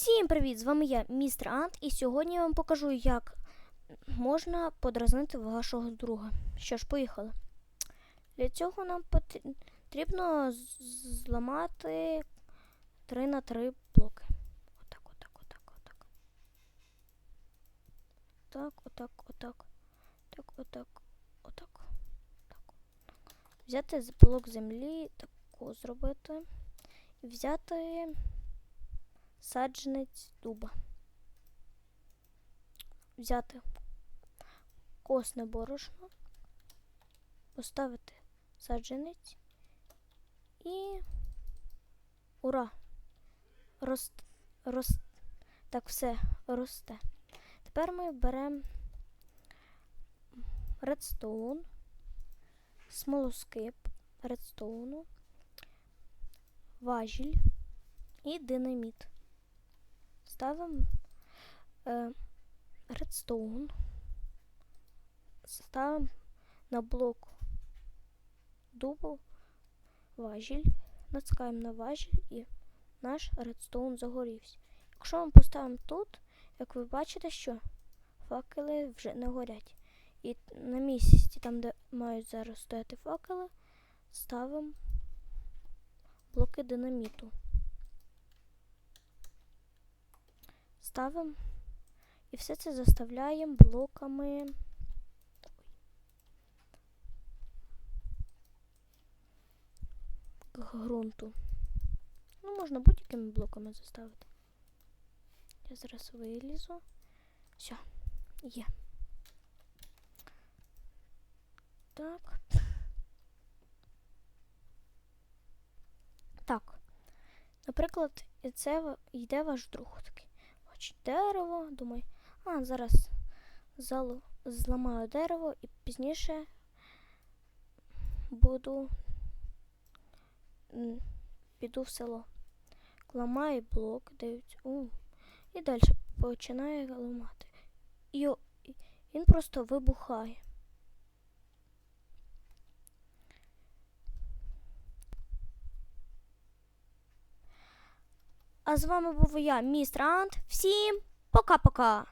Всім привіт! З вами я, містер Ант, і сьогодні я вам покажу, як можна подразнити вашого друга. Що ж, поїхали. Для цього нам потрібно зламати 3 на 3 блоки. Отак, отак, отак, отак. Так, отак, отак. Так, отак, отак. Так. Взяти блок землі, таку зробити. І взяти саджанець дуба. Взяти косне борошно, поставити саджанець і ура! Рост, рост, так все росте. Тепер ми беремо редстоун, смолоскип редстоуну, важіль і динаміт. Ставимо е, редстоун. Ставимо на блок дубу важіль. Натискаємо на важіль і наш редстоун загорівся. Якщо ми поставимо тут, як ви бачите, що факели вже не горять. І на місці, там, де мають зараз стояти факели, ставимо блоки динаміту. Ставимо і все це заставляємо блоками. ґрунту. Ну, можна будь-якими блоками заставити. Я зараз вилізу. Все, є. Так. Так. Наприклад, це йде ваш друг такий. Бачить дерево, думаю, а зараз залу, зламаю дерево і пізніше буду піду в село. Ламаю блок, дають. у, і далі починаю ламати. І він просто вибухає. А з вами був я, містер Ант. Всім пока-пока!